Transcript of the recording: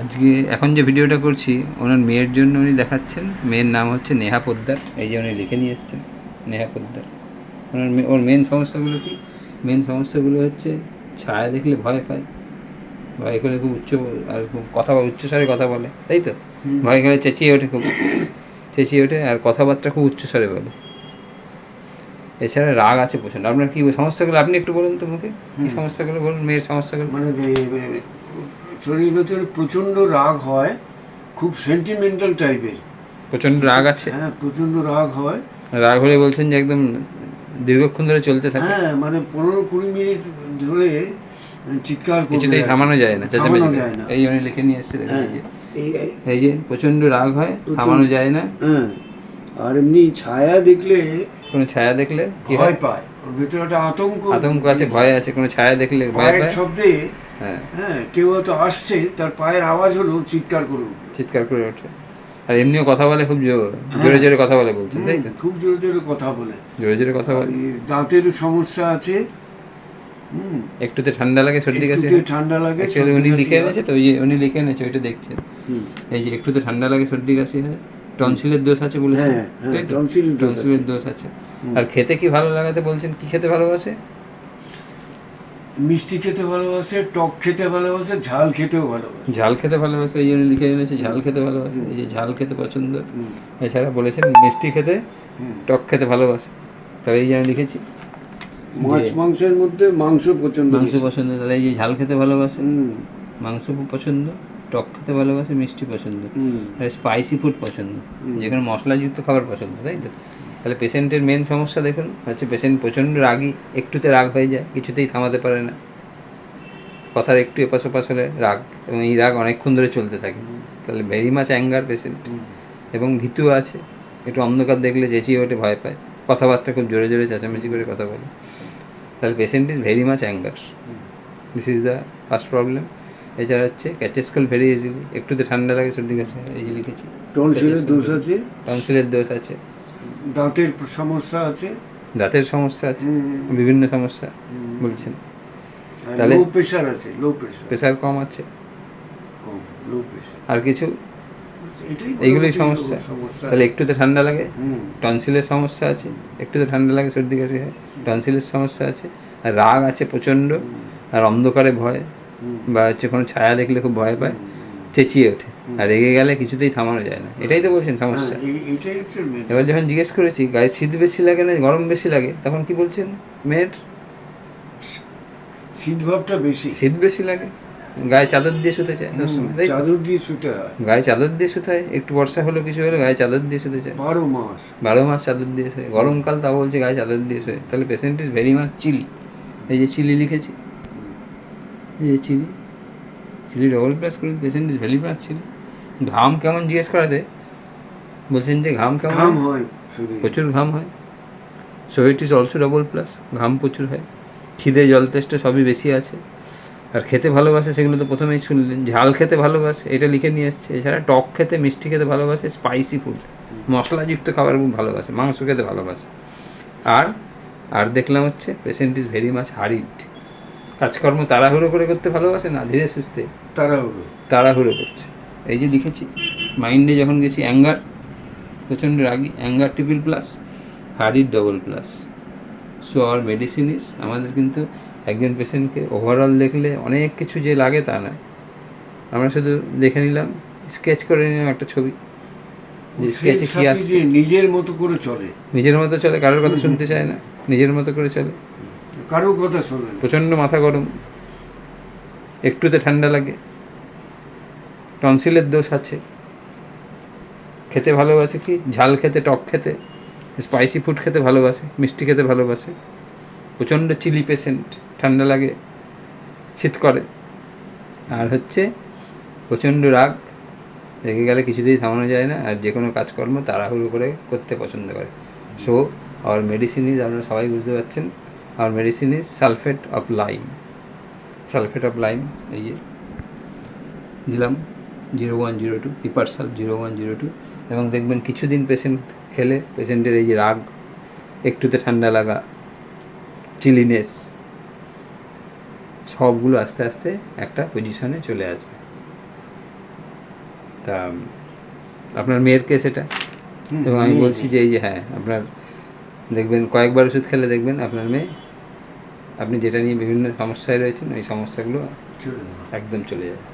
আজকে এখন যে ভিডিওটা করছি ওনার মেয়ের জন্য উনি দেখাচ্ছেন। মেয়ের নাম হচ্ছে নেহা পোদ্দার। এই যে উনি লিখে নিয়ে এসছেন নেহা পোদ্দার। ওনার ওর মেন সমস্যাগুলো কি? মেন সমস্যাগুলো হচ্ছে ছায়া দেখলে ভয় পায়। ভয় করে খুব উচ্চ আর খুব কথা বলে উচ্চস্বরে কথা বলে তাই তো? ভয় করে চেঁচিয়ে ওঠে খুব। চেঁচিয়ে ওঠে আর কথাবার্তা খুব উচ্চস্বরে বলে। এছাড়া রাগ আছে প্রচণ্ড আপনার কি সমস্যাগুলো? আপনি একটু বলুন তো মুখে। কি সমস্যাগুলো বলুন? মেয়ের সমস্যাগুলো? মানে শরীরের ভেতরে প্রচণ্ড রাগ হয় খুব সেন্টিমেন্টাল টাইপের প্রচণ্ড রাগ আছে? হ্যাঁ প্রচণ্ড রাগ হয়। রাগ হলে বলছেন যে একদম দীর্ঘক্ষণ ধরে চলতে থাকে। হ্যাঁ মানে পনেরো কুড়ি মিনিট ধরে চিৎকার কিছুতেই থামানো যায় না চেঁচামেচি যায় না। এই উনি লিখে নিয়ে এসছে হ্যাঁ এই যে। প্রচণ্ড রাগ হয় থামানো যায় না। হ্যাঁ আর এমনি ছায়া দেখলে কোনো ছায়া দেখলে কি ভয় হয় পায়। ভেতরে একটা আতঙ্ক। আতঙ্ক আছে ভয় আছে কোনো ছায়া দেখলে ভয় পায়? শব্দে হ্যাঁ। হ্যাঁ কেউ হয়তো আসছে তার পায়ের আওয়াজ হলো চিৎকার করে। চিৎকার করে ওঠে। আর এমনিও কথা বলে খুব জো- জোরে জোরে কথা বলে বলছেন তাই তো? খুব জোরে জোরে কথা বলে। জোরে জোরে কথা বলে। দাঁতের সমস্যা আছে। হুম। একটুতে ঠান্ডা লাগে সর্দি কাশি ঠান্ডা লাগে অ্যাকচুয়ালি উনি লিখে হয়। এনেছে তো উনি লিখে এনেছে ওইটা দেখছেন এই যে একটুতে ঠান্ডা লাগে সর্দি কাশি হয় টনসিলের দোষ আছে বলেছেন? হ্যাঁ, হ্যাঁ, টনসিলের দোষ আছে। আর খেতে কি ভালো লাগাতে বলছেন? কি খেতে ভালোবাসে? মিষ্টি খেতে ভালোবাসে টক খেতে ভালোবাসে ঝাল খেতেও ভালোবাসে। ঝাল খেতে ভালোবাসে এই জন্য লিখে এনেছে ঝাল খেতে ভালোবাসে। এই যে ঝাল খেতে পছন্দ। এছাড়া বলেছেন মিষ্টি খেতে টক খেতে ভালোবাসে। তাহলে এই যে আমি লিখেছি। মাছ মাংসের মধ্যে মাংস পছন্দ মাংস পছন্দ তাহলে এই যে ঝাল খেতে ভালোবাসে। মাংস পছন্দ। টক খেতে ভালোবাসে মিষ্টি পছন্দ। আর স্পাইসি ফুড পছন্দ। যেখানে মশলাযুক্ত খাবার পছন্দ তাই তো? তাহলে পেশেন্টের মেন সমস্যা দেখুন হচ্ছে পেশেন্ট প্রচণ্ড রাগী একটুতে রাগ হয়ে যায় কিছুতেই থামাতে পারে না। কথার একটু এপাশ ওপাশ হলে রাগ এবং এই রাগ অনেকক্ষণ ধরে চলতে থাকে। তাহলে ভেরি মাছ অ্যাঙ্গার পেশেন্ট এবং ভীতু আছে একটু অন্ধকার দেখলে চেঁচিয়ে ওঠে ভয় পায়। কথাবার্তা খুব জোরে জোরে চেঁচামেচি করে কথা বলে। তাহলে patient is very much anger this is the first problem এছাড়া হচ্ছে ক্যাচেসকল ভেরি ইজিলি একটুতে ঠান্ডা লাগে সর্দি কাশি এই যে লিখেছি। টনসিলের দোষ আছে? টনসিলের দোষ আছে। দাঁতের সমস্যা আছে? দাঁতের সমস্যা আছে। বিভিন্ন সমস্যা বলছেন। তাহলে- লো প্রেশার আছে লো প্রেশার প্রেশার কম আছে? কম লো প্রেশার আর কিছু? এইগুলোই সমস্যা। তাহলে একটুতে ঠান্ডা লাগে? টনসিলের সমস্যা আছে? একটুতে ঠান্ডা লাগে সর্দি কাশি হয়? টনসিলের সমস্যা আছে? আর রাগ আছে প্রচণ্ড। আর অন্ধকারে ভয়। বা হচ্ছে কোনো ছায়া দেখলে খুব ভয় পায় চেঁচিয়ে ওঠে। আর রেগে গেলে কিছুতেই থামানো যায় না। এটাই তো বলছেন সমস্যা। হ্যাঁ। এবার যখন জিজ্ঞেস করেছি গায়ে শীত বেশি লাগে না গরম বেশি লাগে তখন কি বলছেন মেয়ের? শীত ভাবটা বেশি। শীত বেশি লাগে? গায়ে চাদর দিয়ে শুতে চায় সবসময় চাদর দিয়ে শুতে হয়। গায়ে চাদর দিয়ে শুতে হয়? একটু বর্ষা হলো কিছু হলো গায়ে চাদর দিয়ে শুতে চায়। বারো মাস। বারো মাস চাদর দিয়ে শোয়। গরমকাল তা বলছে গায়ে চাদর দিয়ে শোয়। তাহলে patient is very much chilly এই যে চিলি লিখেছি। এই যে চিলি চিলি ডবল প্লাস করে patient is very much chilly ঘাম কেমন জিজ্ঞেস করাতে? বলছেন যে ঘাম কেমন ঘাম হয়? হয় প্রচুর ঘাম হয়। So it is also double plus ঘাম প্রচুর হয়। খিদে জল তেষ্টা সবই বেশি আছে। আর খেতে ভালোবাসে সেগুলো তো প্রথমেই শুনলেন। ঝাল খেতে ভালোবাসে এটা লিখে নিয়ে এসছে। এছাড়া টক খেতে মিষ্টি খেতে ভালোবাসে স্পাইসি ফুড মশলাযুক্ত খাবার খুব ভালোবাসে মাংস খেতে ভালোবাসে। আর আর দেখলাম হচ্ছে patient is very much hurried কাজকর্ম তাড়াহুড়ো করে করতে ভালোবাসে না ধীরে সুস্থে তাড়াহুড়ো। তাড়াহুড়ো করছে। এই যে লিখেছি মাইন্ডে যখন গেছি অ্যাঙ্গার প্রচণ্ড রাগি অ্যাঙ্গার ট্রিপল প্লাস হার্ডির ডবল প্লাস। সো আর মেডিসিন ইস আমাদের কিন্তু একজন পেশেন্টকে ওভারঅল দেখলে অনেক কিছু যে লাগে তা নয়। আমরা শুধু দেখে নিলাম স্কেচ করে নিলাম একটা ছবি। যে স্কেচে কী আসছে। নিজের মতো করে চলে। নিজের মতো চলে কারোর কথা শুনতে চায় না নিজের মতো করে চলে। কারও কথা প্রচণ্ড মাথা গরম। একটুতে ঠান্ডা লাগে। টনসিলের দোষ আছে। খেতে ভালোবাসে কি? ঝাল খেতে, টক খেতে স্পাইসি ফুড খেতে ভালোবাসে, মিষ্টি খেতে ভালোবাসে। প্রচণ্ড চিলি পেশেন্ট ঠান্ডা লাগে, শীত করে। আর হচ্ছে প্রচণ্ড রাগ, রেগে গেলে কিছুতেই থামানো যায় না। আর যে কোনো কাজকর্ম তাড়াহুড়ো করে করতে পছন্দ করে। সো আওয়ার মেডিসিন আপনারা সবাই বুঝতে পারছেন। আর medicine is sulfate of lime. Sulfate of lime এই যে দিলাম zero one zero two pepper সাল জিরো ওয়ান জিরো টু এবং দেখবেন কিছুদিন পেশেন্ট খেলে পেশেন্টের এই যে রাগ একটুতে ঠান্ডা লাগা চিলিনেস সবগুলো আস্তে আস্তে একটা পজিশনে চলে আসবে। তা আপনার মেয়ের কেস এটা? এবং আমি বলছি যে এই যে হ্যাঁ আপনার দেখবেন কয়েকবার ওষুধ খেলে দেখবেন আপনার মেয়ে আপনি যেটা নিয়ে বিভিন্ন সমস্যায় রয়েছেন ওই সমস্যাগুলো একদম চলে যাবে।